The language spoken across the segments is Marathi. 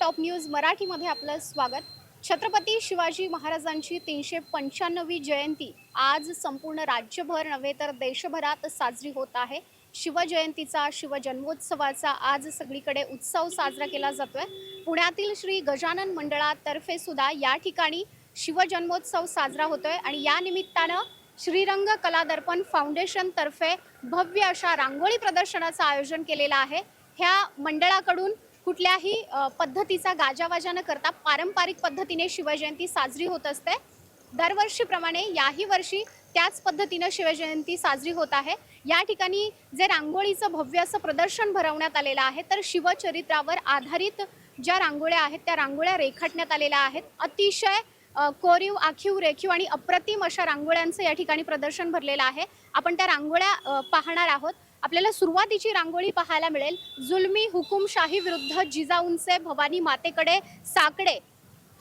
टॉप न्यूज मराठीमध्ये आपलं स्वागत. छत्रपती शिवाजी महाराजांची तीनशे पंच्याण्णवी जयंती आज संपूर्ण राज्यभर नव्हे तर देशभरात साजरी होत आहे. शिवजयंतीचा शिवजन्मोत्सवाचा आज सगळीकडे उत्सव साजरा केला जातोय. पुण्यातील श्री गजानन मंडळातर्फे सुद्धा या ठिकाणी शिवजन्मोत्सव साजरा होतोय आणि या निमित्तानं श्रीरंग कला दर्पण फाउंडेशनतर्फे भव्य अशा रांगोळी प्रदर्शनाचं आयोजन केलेलं आहे. ह्या मंडळाकडून कुठल्याही पद्धतीचा गाजावाजा न करता पारंपरिक पद्धतीने शिवजयंती साजरी होत असते. दरवर्षीप्रमाणे याही वर्षी त्याच पद्धतीनं शिवजयंती साजरी होत आहे. या ठिकाणी जे रांगोळीचं भव्य असं प्रदर्शन भरवण्यात आलेलं आहे तर शिवचरित्रावर आधारित ज्या रांगोळ्या आहेत त्या रांगोळ्या रेखाटण्यात आलेल्या आहेत. अतिशय कोरीव आखीव रेखीव आणि अप्रतिम अशा रांगोळ्यांचं या ठिकाणी प्रदर्शन भरलेलं आहे. आपण त्या रांगोळ्या पाहणार आहोत. आपल्याला सुरुवातीची रांगोळी पाहायला मिळेल. जुलमी हुकुमशाही विरुद्ध जिजाऊंचे भवानी मातेकडे साकडे.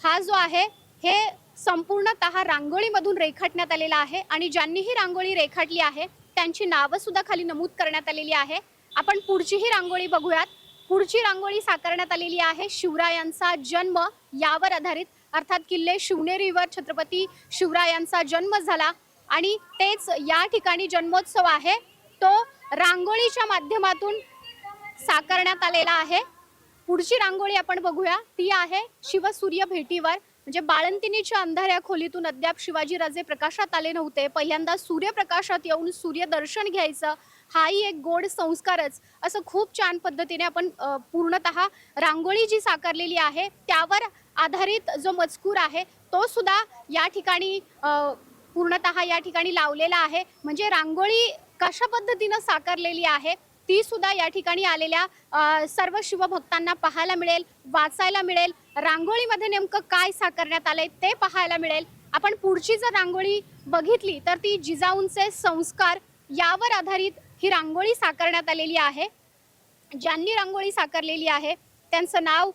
हा जो आहे हे संपूर्णतः रांगोळीमधून रेखाटण्यात आलेला आहे आणि ज्यांनी ही रांगोळी रेखाटली आहे त्यांची नावं सुद्धा खाली नमूद करण्यात आलेली आहे. आपण पुढचीही रांगोळी बघूयात. पुढची रांगोळी साकारण्यात आलेली आहे शिवरायांचा जन्म यावर आधारित. अर्थात किल्ले शिवनेरीवर छत्रपती शिवरायांचा जन्म झाला आणि तेच या ठिकाणी जन्मोत्सव आहे. तो रांगोळीच्या माध्यमातून साकारण्यात आलेला आहे. पुढची रांगोळी आपण बघूया. ती आहे शिवसूर्य भेटीवर. म्हणजे बाळंतिनीच्या अंधाऱ्या खोलीतून अद्याप शिवाजीराजे प्रकाशात आले नव्हते. पहिल्यांदा सूर्यप्रकाशात येऊन सूर्यदर्शन घ्यायचं. हाही एक गोड संस्कारच. असं खूप छान पद्धतीने आपण पूर्णतः रांगोळी जी साकारलेली आहे त्यावर आधारित जो मजकूर आहे तो सुद्धा या ठिकाणी पूर्णतः या ठिकाणी लावलेला आहे. म्हणजे रांगोळी कशा पद्धतीनं साकारलेली आहे? ती सुद्धा या ठिकाणी आलेल्या सर्व शिवभक्तांना पाहायला मिळेल वाचायला मिळेल. रांगोळीमध्ये नेमकं काय साकारण्यात आलंय ते पाहायला मिळेल. आपण पुढची जर रांगोळी बघितली तर ती जिजाऊंचे संस्कार यावर आधारित ही रांगोळी साकारण्यात आलेली आहे. ज्यांनी रांगोळी साकारलेली आहे त्यांचं नाव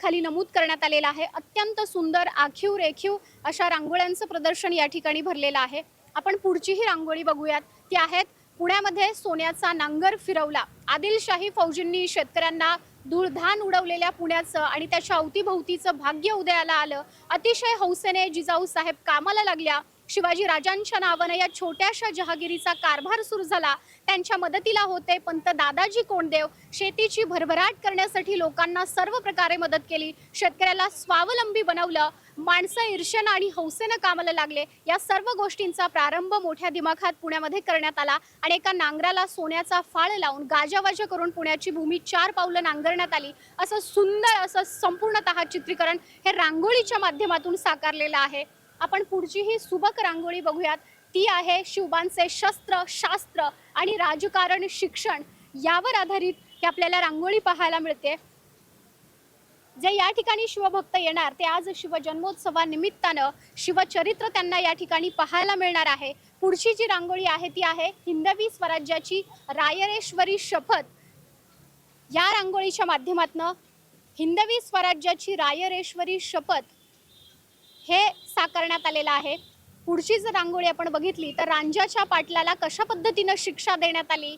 खाली नमूद करण्यात आलेलं आहे. अत्यंत सुंदर आखीव रेखीव अशा रांगोळ्यांचं प्रदर्शन या ठिकाणी भरलेलं आहे. आपण पुढचीही रांगोळी बघूयात. ती आहेत पुण्यामध्ये सोन्याचा नांगर फिरवला. आदिलशाही फौजींनी शेतकऱ्यांना धूळधान उडवलेल्या पुण्याचं आणि त्याच्या अवतीभोवतीचं भाग्य उदयाला आलं. अतिशय हौसेने जिजाऊ साहेब कामाला लागल्या. शिवाजी राजांच्या नावानं या छोट्याशा जहागिरीचा कारभार सुरू झाला. त्यांच्या मदतीला होते पंत दादाजी कोंडदेव शेतीची भरभराट करण्यासाठी लोकांना सर्व प्रकारे मदत केली. शेतकऱ्याला स्वावलंबी बनवलं माणसं ईर्ष्यानं आणि हौसेनं कामाला लागले. या सर्व गोष्टींचा प्रारंभ मोठ्या दिमाखात पुण्यामध्ये करण्यात आला आणि एका नांगराला सोन्याचा फाळ लावून गाजावाजा करून पुण्याची भूमी चार पावलं नांगरण्यात आली. असं सुंदर असं संपूर्णतः चित्रीकरण हे रांगोळीच्या माध्यमातून साकारलेलं आहे. आपण पुढची ही सुबक रांगोळी बघूयात. ती आहे शिवबांचे शस्त्र शास्त्र आणि राजकारण शिक्षण यावर आधारित ही आपल्याला रांगोळी पाहायला मिळते. जे या ठिकाणी शिवभक्त येणार ते आज शिवजन्मोत्सवानिमित्तानं शिवचरित्र त्यांना या ठिकाणी पाहायला मिळणार आहे. पुढची जी रांगोळी आहे ती आहे हिंदवी स्वराज्याची रायरेश्वरी शपथ. या रांगोळीच्या माध्यमातनं हिंदवी स्वराज्याची रायरेश्वरी शपथ हे साकारण्यात आलेलं आहे. पुढची जर रांगोळी आपण बघितली तर रांजाच्या पाटलाला कशा पद्धतीनं शिक्षा देण्यात आली?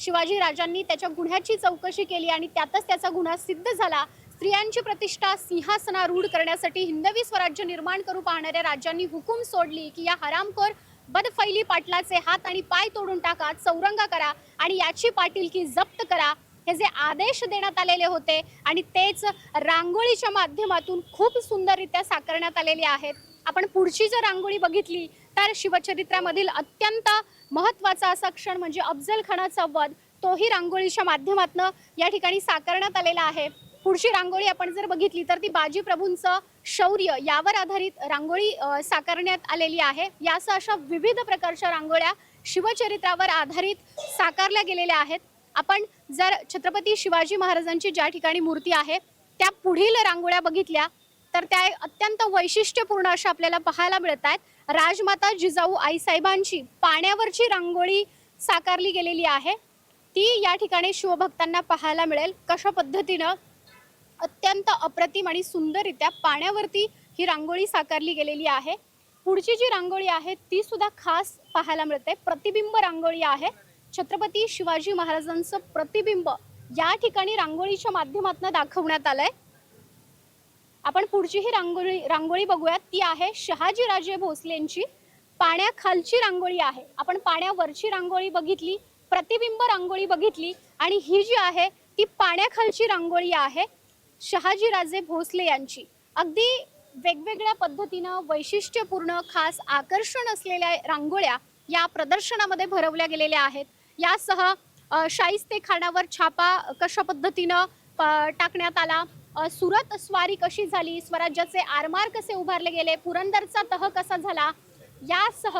शिवाजी राजांनी त्याच्या गुन्ह्याची चौकशी केली आणि त्यातच त्याचा गुन्हा सिद्ध झाला. स्त्रियांची प्रतिष्ठा सिंहासनारूढ करण्यासाठी हिंदवी स्वराज्य निर्माण करू पाहणाऱ्या राज्यांनी हुकूम सोडली की या हरामखोर बदफैली पाटलाचे हात आणि पाय तोडून टाका चौरंगा करा आणि याची पाटीलकी जप्त करा. हे जे आदेश देण्यात आलेले होते आणि तेच रांगोळीच्या माध्यमातून खूप सुंदररित्या साकारण्यात आलेले आहेत. आपण पुढची जर रांगोळी बघितली तर शिवचरित्रामधील अत्यंत महत्त्वाचा असा क्षण म्हणजे अफजल खानाचा वध तोही रांगोळीच्या माध्यमातून या ठिकाणी साकारण्यात आलेला आहे. पुढची रांगोळी आपण जर बघितली तर ती बाजी प्रभूंचं शौर्य यावर आधारित रांगोळी साकारण्यात आलेली आहे. यासह अशा विविध प्रकारच्या रांगोळ्या शिवचरित्रावर आधारित साकारल्या गेलेल्या आहेत. आपण जर छत्रपती शिवाजी महाराजांची ज्या ठिकाणी मूर्ती आहे त्या पुढील रांगोळ्या बघितल्या तर त्या अत्यंत वैशिष्ट्यपूर्ण अशा आपल्याला पाहायला मिळत आहेत. राजमाता जिजाऊ आईसाहेबांची पाण्यावरची रांगोळी साकारली गेलेली आहे. ती या ठिकाणी शिवभक्तांना पाहायला मिळेल. कशा पद्धतीनं अत्यंत अप्रतिम आणि सुंदररित्या पाण्यावरती ही रांगोळी साकारली गेलेली आहे. पुढची जी रांगोळी आहे ती सुद्धा खास पाहायला मिळते. प्रतिबिंब रांगोळी आहे. छत्रपती शिवाजी महाराजांचं प्रतिबिंब या ठिकाणी रांगोळीच्या माध्यमातून दाखवण्यात आलंय. आपण पुढची ही रांगोळी रांगोळी बघूयात. ती आहे शहाजीराजे भोसलेंची पाण्याखालची रांगोळी आहे. आपण पाण्यावरची रांगोळी बघितली प्रतिबिंब रांगोळी बघितली आणि ही जी आहे ती पाण्याखालची रांगोळी आहे शहाजीराजे भोसले यांची. अगदी वेगवेगळ्या पद्धतीनं वैशिष्ट्यपूर्ण खास आकर्षण असलेल्या रांगोळ्या या प्रदर्शनामध्ये भरवल्या गेलेल्या आहेत. यासह अ, शाहिस्ते खानावर छापा कशा पद्धतीनं टाकण्यात आला? सुरत स्वारी कशी झाली? स्वराज्याचे आरमार कसे उभारले गेले? पुरंदरचा तह कसा झाला? यासह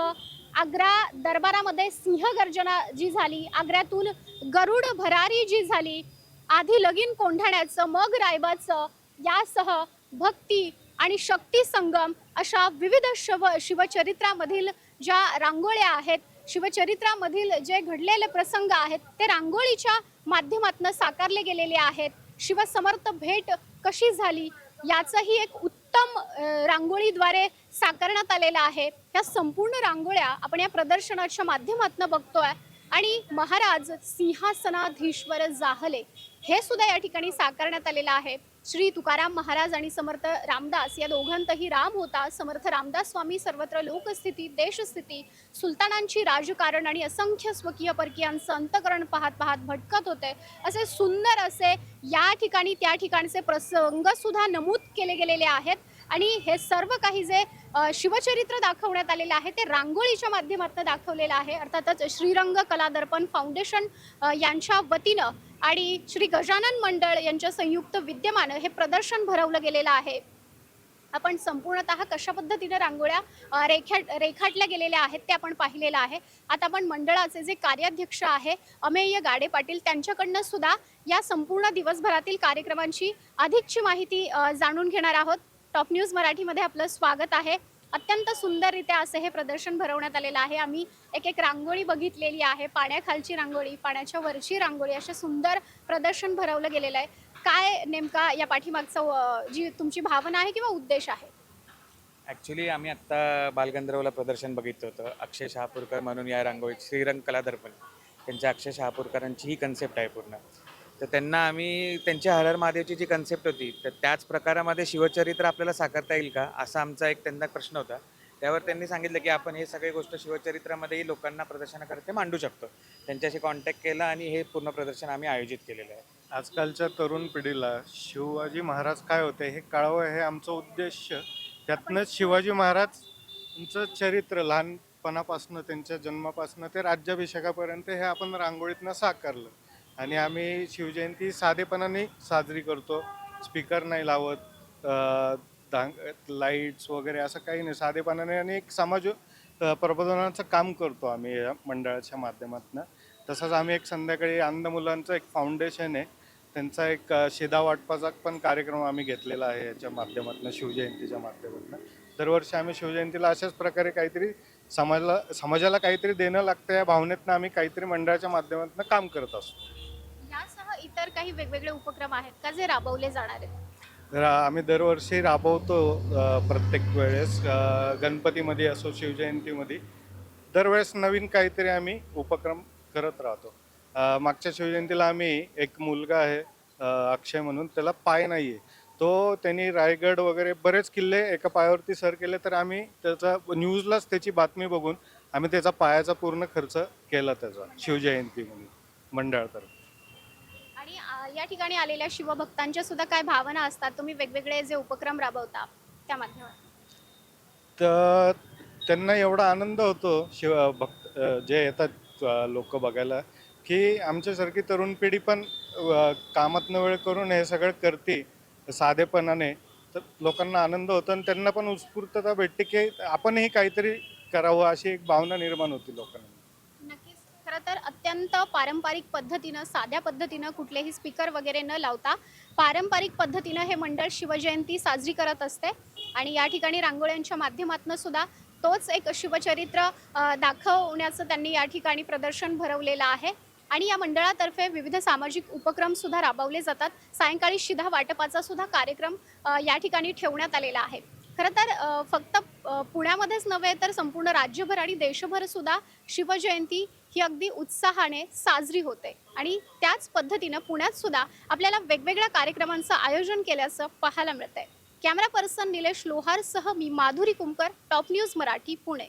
आग्रा दरबारामध्ये सिंहगर्जना जी झाली आग्र्यातून गरुड भरारी जी झाली आधी लगीन कोंढाण्याचं मग रायबाचं यासह भक्ती आणि शक्ती संगम अशा विविध शिव शिवचरित्रामधील ज्या रांगोळ्या आहेत शिवचरित्रामधील जे घडलेले प्रसंग आहेत ते रांगोळीच्या माध्यमातून साकारले गेलेले आहेत. शिवसमर्थ भेट कशी झाली? याचंही एक उत्तम रांगोळीद्वारे साकारण्यात आलेलं आहे. ह्या संपूर्ण रांगोळ्या आपण या प्रदर्शनाच्या माध्यमातून बघतोय. आणि महाराज सिंहासनाधीश्वर जाहले हे सुद्धा या ठिकाणी साकारण्यात आलेलं आहे. श्री तुकाराम महाराज आणि समर्थ रामदास या दोघांतही राम होता. समर्थ रामदास स्वामी सर्वत्र लोकस्थिती देशस्थिती सुलतानांची राजकारण आणि असंख्य स्वकीय परकीयांचं अंतकरण पाहत पाहत भटकत होते. असे सुंदर असे या ठिकाणी त्या ठिकाणचे प्रसंगसुद्धा नमूद केले गेलेले आहेत. आणि हे सर्व काही जे शिवचरित्र दाखवण्यात आलेलं आहे ते रांगोळीच्या माध्यमातून दाखवलेलं आहे. अर्थातच श्रीरंग कला दर्पण फाउंडेशन यांच्या वतीनं आणि श्री गजानन मंडळ यांच्या संयुक्त विद्यमानं हे प्रदर्शन भरवलं गेलेलं आहे. आपण संपूर्णतः कशा पद्धतीने रांगोळ्या रेखा रेखाट रेखाटल्या गेलेल्या आहेत ते आपण पाहिलेलं आहे. आता आपण मंडळाचे जे कार्याध्यक्ष आहे अमेय गाडे पाटील त्यांच्याकडनं सुद्धा या संपूर्ण दिवसभरातील कार्यक्रमांची अधिकची माहिती जाणून घेणार आहोत. टॉप न्यूज मराठीमध्ये आपलं स्वागत आहे. अत्यंत सुंदररित्या असं हे प्रदर्शन भरवण्यात आलेलं आहे. आम्ही एक एक रांगोळी बघितलेली आहे. पाण्याखालची रांगोळी पाण्याच्या वरची रांगोळी असे सुंदर प्रदर्शन भरवलं गेलेलं आहे. काय नेमका या पाठीमागचं जी तुमची भावना आहे किंवा उद्देश आहे? ॲक्च्युली आम्ही आत्ता बालगंधर्वला प्रदर्शन बघितलं होतं. अक्षय शहापूरकर म्हणून या रांगोळीत श्रीरंग कला दर्पण. त्यांच्या अक्षय शहापूरकरांची ही कन्सेप्ट आहे पूर्ण. तर त्यांना आम्ही त्यांची हर हर महादेवची जी कन्सेप्ट होती तर त्याच प्रकारामध्ये शिवचरित्र आपल्याला साकारता येईल का असा आमचा एक त्यांना प्रश्न होता. त्यावर त्यांनी सांगितलं की आपण हे सगळे गोष्ट शिवचरित्रामध्येही लोकांना प्रदर्शनाकरता मांडू शकतो. त्यांच्याशी कॉन्टॅक्ट केला आणि हे पूर्ण प्रदर्शन आम्ही आयोजित केलेलं आहे. आजकालच्या तरुण पिढीला शिवाजी महाराज काय होते हे कळावं हे आमचं उद्देश. त्यातनंच शिवाजी महाराजचं चरित्र लहानपणापासून त्यांच्या जन्मापासून ते राज्याभिषेकापर्यंत हे आपण रांगोळीतनं साकारलं. आणि आम्ही शिवजयंती साधेपणाने साजरी करतो. स्पीकर नाही लावत दांग धांग लाईट्स वगैरे असं काही नाही. साधेपणाने आणि एक समाज प्रबोधनाचं काम करतो आम्ही या मंडळाच्या माध्यमातून. तसंच आम्ही एक संध्याकाळी अंध मुलांचं एक फाउंडेशन आहे. त्यांचा एक अ, शिदा वाटपाचा पण कार्यक्रम आम्ही घेतलेला आहे याच्या माध्यमातून शिवजयंतीच्या माध्यमातून. दरवर्षी आम्ही शिवजयंतीला अशाच प्रकारे काहीतरी समाजाला समाजाला काहीतरी देणं लागतं या भावनेतनं आम्ही काहीतरी मंडळाच्या माध्यमातून काम करत असतो. इतर काही वेगवेगळे उपक्रम आहेत का जे राबवले जाणार आहेत? तर आम्ही दरवर्षी राबवतो अ, प्रत्येक वेळेस अ, गणपतीमध्ये असो शिवजयंतीमध्ये. दरवेळेस नवीन काहीतरी आम्ही उपक्रम करत राहतो. अ, मागच्या शिवजयंतीला आम्ही एक मुलगा आहे अ, अक्षय म्हणून त्याला पाय नाही आहे तो त्यांनी रायगड वगैरे बरेच किल्ले एका पायावरती सर केले तर आम्ही त्याचा न्यूजलाच त्याची बातमी बघून आम्ही त्याचा पायाचा पूर्ण खर्च केला त्याचा शिवजयंतीमध्ये मंडळातर्फे. या ठिकाणी आलेल्या शिवभक्तांच्या सुद्धा काय भावना असतात? तुम्ही वेगवेगळे जे उपक्रम राबवता त्या माध्यमात तर त्यांना एवढा आनंद होतो शिव भक्त जे येतात लोक बघायला की आमच्यासारखी तरुण पिढी पण कामात कामातनं वेळ करून हे सगळं करते साधेपणाने. तर लोकांना आनंद होतो आणि त्यांना पण उत्स्फूर्तता भेटते की आपणही काहीतरी करावं अशी एक भावना निर्माण होती लोकांना. खरं तर अत्यंत पारंपरिक पद्धतीनं साध्या पद्धतीनं कुठलेही स्पीकर वगैरे न लावता पारंपरिक पद्धतीनं हे मंडळ शिवजयंती साजरी करत असते. आणि या ठिकाणी रांगोळ्यांच्या माध्यमातून सुद्धा तोच एक शिवचरित्र दाखवण्याचं त्यांनी या ठिकाणी प्रदर्शन भरवलेलं आहे. आणि या मंडळातर्फे विविध सामाजिक उपक्रम सुद्धा राबवले जातात. सायंकाळी शिधा वाटपाचा सुद्धा कार्यक्रम या ठिकाणी ठेवण्यात आलेला आहे. खरं तर फक्त पुण्यामध्येच नव्हे तर संपूर्ण राज्यभर आणि देशभर सुद्धा शिवजयंती ही अगदी उत्साहाने साजरी होते. आणि त्याच पद्धतीनं पुण्यात सुद्धा आपल्याला वेगवेगळ्या कार्यक्रमांचं आयोजन केल्याचं पाहायला मिळतंय. कॅमेरा पर्सन निलेश लोहारसह मी माधुरी कुमकर टॉप न्यूज मराठी पुणे.